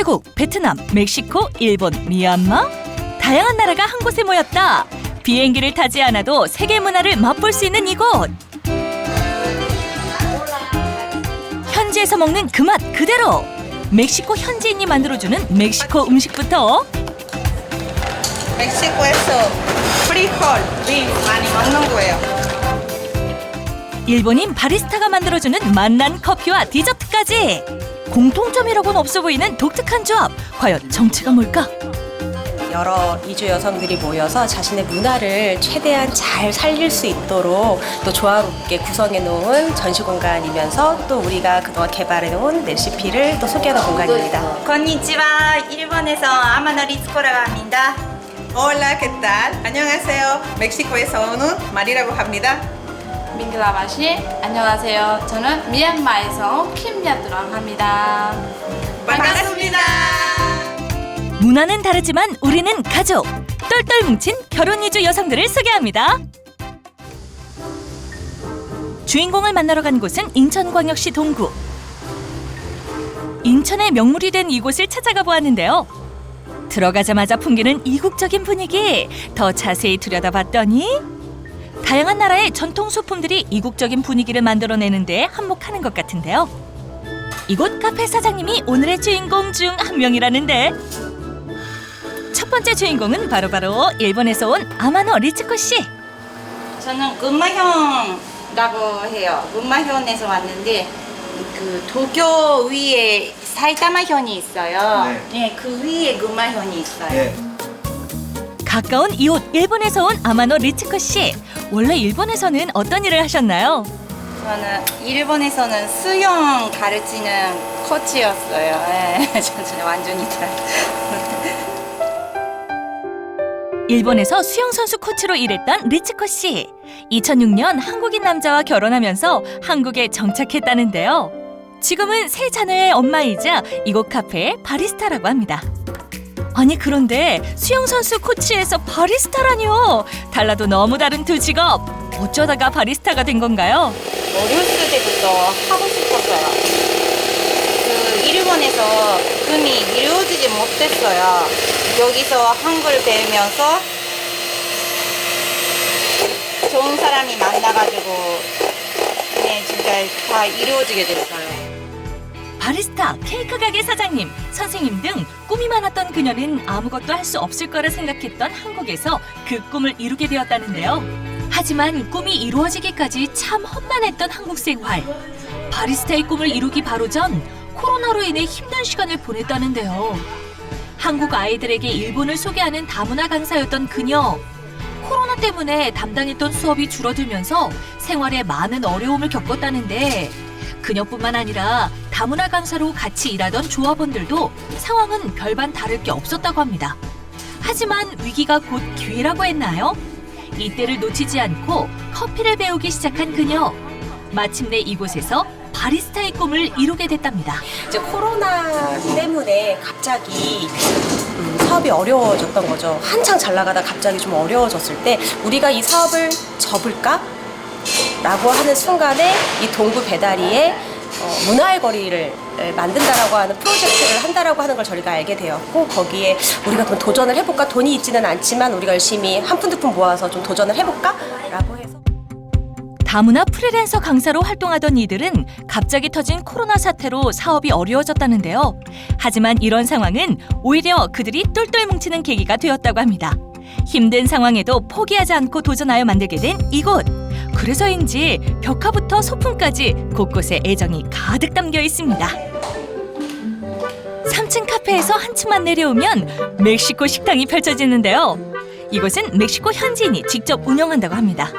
태국, 베트남, 멕시코, 일본, 미얀마 다양한 나라가 한 곳에 모였다. 비행기를 타지 않아도 세계 문화를 맛볼 수 있는 이곳. 현지에서 먹는 그 맛 그대로. 멕시코 현지인이 만들어주는 멕시코 음식부터 멕시코에서 프리콜, 비 많이 먹는 거예요. 일본인 바리스타가 만들어주는 맛난 커피와 디저트까지 공통점이라고는 없어 보이는 독특한 조합. 과연 정체가 뭘까? 여러 이주 여성들이 모여서 자신의 문화를 최대한 잘 살릴 수 있도록 또 조화롭게 구성해 놓은 전시 공간이면서 또 우리가 그동안 개발해 놓은 레시피를 또 소개하는 공간입니다. 건니치와 일본에서 아마노 리츠코라고 합니다. Hola, ¿qué tal? 안녕하세요. 멕시코에서 오는 마리라고 합니다. 밍글라바시 안녕하세요. 저는 미얀마에서 킴야드라고 합니다. 반갑습니다. 문화는 다르지만 우리는 가족. 똘똘 뭉친 결혼 이주 여성들을 소개합니다. 주인공을 만나러 간 곳은 인천광역시 동구. 인천의 명물이 된 이곳을 찾아가 보았는데요. 들어가자마자 풍기는 이국적인 분위기. 더 자세히 들여다봤더니 다양한 나라의 전통 소품들이 이국적인 분위기를 만들어내는데 한몫하는 것 같은데요. 이곳 카페 사장님이 오늘의 주인공 중 한 명이라는데 첫 번째 주인공은 바로바로 일본에서 온 아마노 리츠코 씨. 저는 금마현이라고 해요. 금마현에서 왔는데 그 도쿄 위에 사이타마현이 있어요. 네. 그 위에 금마현이 있어요. 가까운 이웃 일본에서 온 아마노 리츠코 씨. 원래 일본에서는 어떤 일을 하셨나요? 저는 일본에서는 수영 가르치는 코치였어요. 네. 저는 완전히 잘. 일본에서 수영 선수 코치로 일했던 리츠코 씨. 2006년 한국인 남자와 결혼하면서 한국에 정착했다는데요. 지금은 세 자녀의 엄마이자 이곳 카페의 바리스타라고 합니다. 아니 그런데 수영 선수 코치에서 바리스타라니요. 달라도 너무 다른 두 직업. 어쩌다가 바리스타가 된 건가요? 어렸을 때부터 하고 싶었어요. 그 일본에서 금이 이루어지지 못했어요. 여기서 한글 배우면서 좋은 사람이 만나가지고 네 진짜 다 이루어지게 됐어요. 바리스타, 케이크 가게 사장님, 선생님 등 꿈이 많았던 그녀는 아무것도 할 수 없을 거라 생각했던 한국에서 그 꿈을 이루게 되었다는데요. 하지만 꿈이 이루어지기까지 참 험난했던 한국 생활. 바리스타의 꿈을 이루기 바로 전 코로나로 인해 힘든 시간을 보냈다는데요. 한국 아이들에게 일본을 소개하는 다문화 강사였던 그녀. 코로나 때문에 담당했던 수업이 줄어들면서 생활에 많은 어려움을 겪었다는데 그녀뿐만 아니라 다문화 강사로 같이 일하던 조합원들도 상황은 별반 다를 게 없었다고 합니다. 하지만 위기가 곧 기회라고 했나요? 이때를 놓치지 않고 커피를 배우기 시작한 그녀. 마침내 이곳에서 바리스타의 꿈을 이루게 됐답니다. 이제 코로나 때문에 갑자기 음, 사업이 어려워졌던 거죠. 한창 잘 나가다 갑자기 좀 어려워졌을 때 우리가 이 사업을 접을까? 라고 하는 순간에 이 동구 배다리에 어, 문화의 거리를 에, 만든다라고 하는 프로젝트를 한다라고 하는 걸 저희가 알게 되었고 거기에 우리가 그럼 도전을 해볼까 돈이 있지는 않지만 우리가 열심히 한 푼 두 푼 모아서 좀 도전을 해볼까라고 해서 다문화 프리랜서 강사로 활동하던 이들은 갑자기 터진 코로나 사태로 사업이 어려워졌다는데요. 하지만 이런 상황은 오히려 그들이 똘똘 뭉치는 계기가 되었다고 합니다. 힘든 상황에도 포기하지 않고 도전하여 만들게 된 이곳. 그래서인지 벽화부터 소품까지 곳곳에 애정이 가득 담겨 있습니다. 3층 카페에서 한층만 내려오면 멕시코 식당이 펼쳐지는데요. 이곳은 멕시코 현지인이 직접 운영한다고 합니다.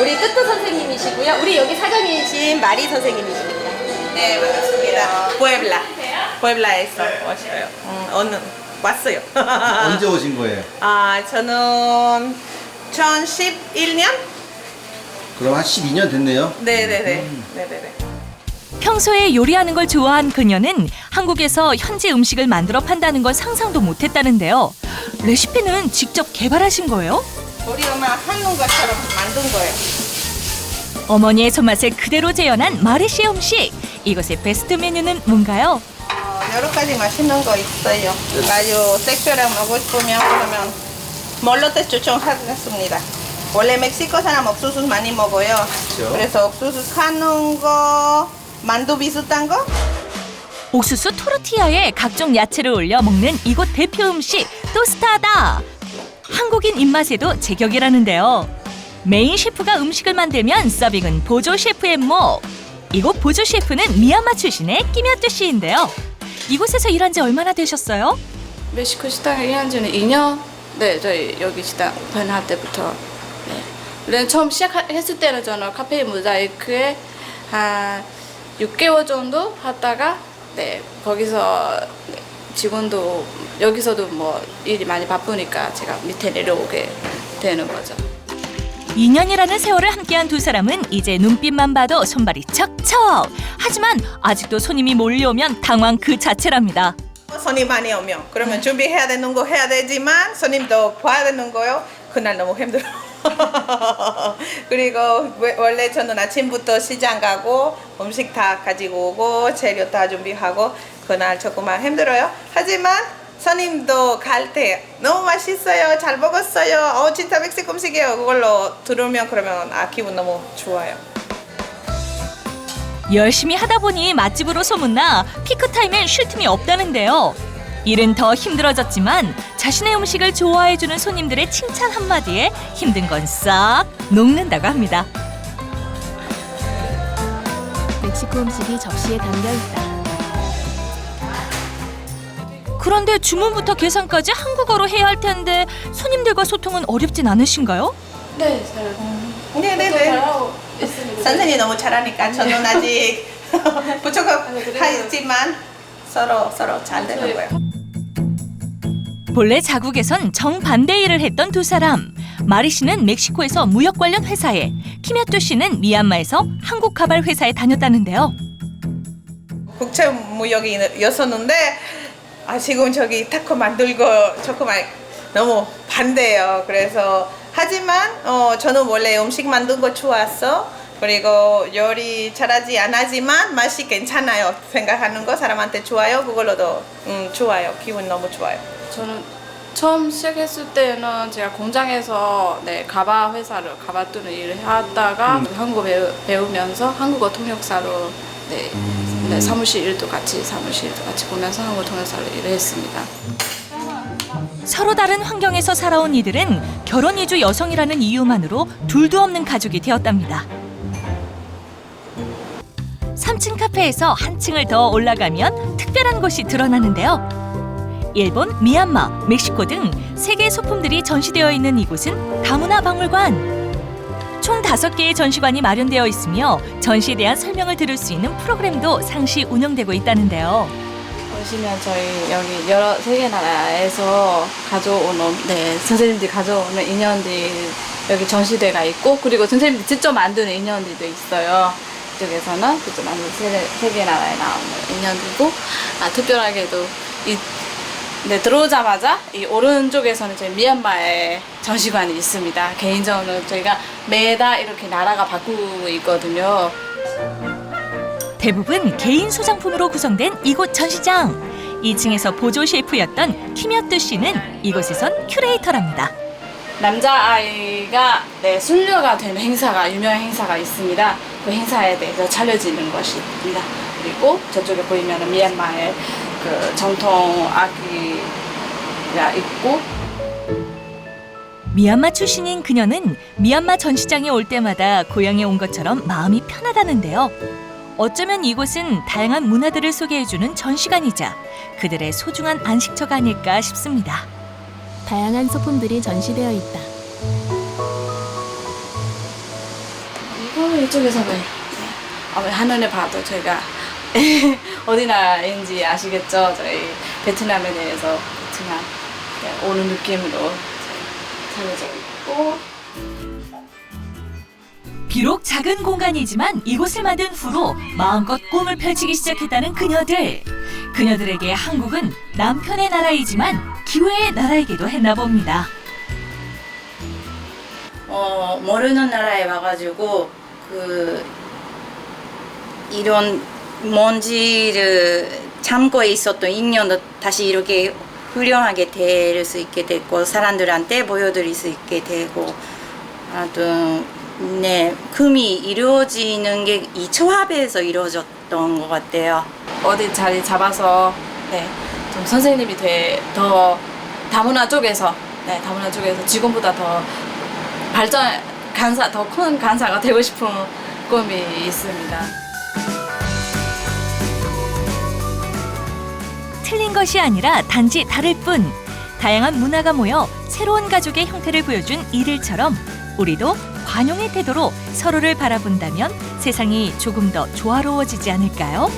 우리 뜨뜨 선생님이시고요. 우리 여기 사장님이신 마리 선생님이십니다. 네, 반갑습니다. puebla. puebla에서 왔어요. 음, 어느 왔어요. 언제 오신 거예요? 아, 저는 2011년? 그럼 한 12년 됐네요. 네, 네, 네. 네, 네, 네. 평소에 요리하는 걸 좋아한 그녀는 한국에서 현지 음식을 만들어 판다는 건 상상도 못했다는데요. 레시피는 직접 개발하신 거예요? 우리 엄마 하는 것처럼 만든 거예요. 어머니의 손맛을 그대로 재현한 마리씨 음식. 이곳의 베스트 메뉴는 뭔가요? 어, 여러 가지 맛있는 거 있어요. 아주 특별하게 먹고 싶으면 그러면 몰로테 추천하겠습니다. 원래 멕시코 사람 옥수수 많이 먹어요. 그렇죠. 그래서 옥수수 사는 거, 만두 비슷한 거? 옥수수 토르티아에 각종 야채를 올려 먹는 이곳 대표 음식 토스타다. 한국인 입맛에도 제격이라는데요. 메인 셰프가 음식을 만들면 서빙은 보조 셰프의 목. 이곳 보조 셰프는 미얀마 출신의 끼며뚜 씨인데요. 이곳에서 일한 지 얼마나 되셨어요? 멕시코 식당에 일한 지는 2년? 네, 저희 여기 식당 오픈할 때부터. 네. 원래 처음 시작했을 때는 저는 카페 모자이크에 한 6개월 정도 하다가 네, 거기서 네, 직원도 여기서도 뭐 일이 많이 바쁘니까 제가 밑에 내려오게 되는 거죠. 2년이라는 세월을 함께한 두 사람은 이제 눈빛만 봐도 손발이 척척. 하지만 아직도 손님이 몰려오면 당황 그 자체랍니다. 손님 많이 오면 그러면 준비해야 되는 거 해야 되지만 손님도 봐야 되는 거요. 그날 너무 힘들어. 그리고 왜- 원래 저는 아침부터 시장 가고 음식 다 가지고 오고 재료 다 준비하고 그날 조금만 힘들어요. 하지만 손님도 갈 때 너무 맛있어요. 잘 먹었어요. 어 진짜 멕시코 음식이에요. 그걸로 들으면 그러면 아 기분 너무 좋아요. 열심히 하다 보니 맛집으로 소문나 피크타임엔 쉴 틈이 없다는데요. 일은 더 힘들어졌지만 자신의 음식을 좋아해주는 손님들의 칭찬 한마디에 힘든 건 싹 녹는다고 합니다. 멕시코 음식이 접시에 담겨 있다. 그런데 주문부터 계산까지 한국어로 해야 할 텐데 손님들과 소통은 어렵진 않으신가요? 네, 잘. 네네네. 잘하고 있습니다. 선생님 너무 잘하니까 저는 아직 부족하지만 서로 서로 잘 되는 거예요. 본래 자국에선 정반대 일을 했던 두 사람. 마리 씨는 멕시코에서 무역 관련 회사에, 키미아토 씨는 미얀마에서 한국 가발 회사에 다녔다는데요. 국제 무역이었었는데 아 지금 저기 타코 만들고 조금만 너무 반대예요. 그래서 하지만 어 저는 원래 음식 만든 거 좋았어. 그리고 요리 잘하지 않았지만 맛이 괜찮아요. 생각하는 거 사람한테 좋아요. 그걸로도 음 좋아요. 기분 너무 좋아요. 저는 처음 시작했을 때는 제가 공장에서 네 가바 회사를 가바 뜨는 일을 하다가 한국어 배우, 배우 면서 한국어 통역사로 네, 네 사무실 일도 같이 사무실 일도 같이 보면서 한국어 통역사로 일을 했습니다. 서로 다른 환경에서 살아온 이들은 결혼 이주 여성이라는 이유만으로 둘도 없는 가족이 되었답니다. 3층 카페에서 한 층을 더 올라가면 특별한 곳이 드러나는데요. 일본, 미얀마, 멕시코 등 세계 소품들이 전시되어 있는 이곳은 다문화 박물관. 총 다섯 개의 전시관이 마련되어 있으며 전시에 대한 설명을 들을 수 있는 프로그램도 상시 운영되고 있다는데요. 보시면 저희 여기 여러 세계 나라에서 가져오는 네 선생님들이 가져오는 인연들이 여기 전시대가 있고 그리고 선생님들이 직접 만드는 인연들도 있어요. 이쪽에서는 직접 만든 세계, 나라에 나오는 인연들이고 아 특별하게도 이 네, 들어오자마자 이 오른쪽에서는 저희 미얀마의 전시관이 있습니다. 개인적으로 저희가 매달 이렇게 나라가 바꾸고 있거든요. 대부분 개인 소장품으로 구성된 이곳 전시장. 2층에서 보조 셰프였던 키미어뚜 씨는 이곳에선 큐레이터랍니다. 남자아이가 네, 순녀가 되는 행사가 유명한 행사가 있습니다. 그 행사에 대해서 차려지는 것입니다. 그리고 저쪽에 보이면 미얀마의 그 전통 악기가 있고 미얀마 출신인 그녀는 미얀마 전시장에 올 때마다 고향에 온 것처럼 마음이 편하다는데요. 어쩌면 이곳은 다양한 문화들을 소개해주는 전시관이자 그들의 소중한 안식처가 아닐까 싶습니다. 다양한 소품들이 전시되어 있다. 이쪽에서는 네. 아마 한눈에 봐도 저희가 어디 나라인지 아시겠죠? 저희 베트남에 대해서 베트남 네, 오는 느낌으로 차려져 있고 비록 작은 공간이지만 이곳을 만든 후로 마음껏 꿈을 펼치기 시작했다는 그녀들. 그녀들에게 한국은 남편의 나라이지만 기회의 나라이기도 했나 봅니다. 어, 모르는 나라에 와가지고 그 이런 먼지를 참고 있었던 인연도 다시 이렇게 훌륭하게 될 수 있게 됐고 사람들한테 보여드릴 수 있게 되고 아무튼 네 금이 이루어지는 게이 조합에서 이루어졌던 것 같아요. 어디 자리 잡아서 네, 좀 선생님이 돼, 더 다문화 쪽에서 네, 다문화 쪽에서 지금보다 더 발전 간사 더 큰 간사가 되고 싶은 꿈이 있습니다. 틀린 것이 아니라 단지 다를 뿐. 다양한 문화가 모여 새로운 가족의 형태를 보여준 이를처럼 우리도 관용의 태도로 서로를 바라본다면 세상이 조금 더 조화로워지지 않을까요?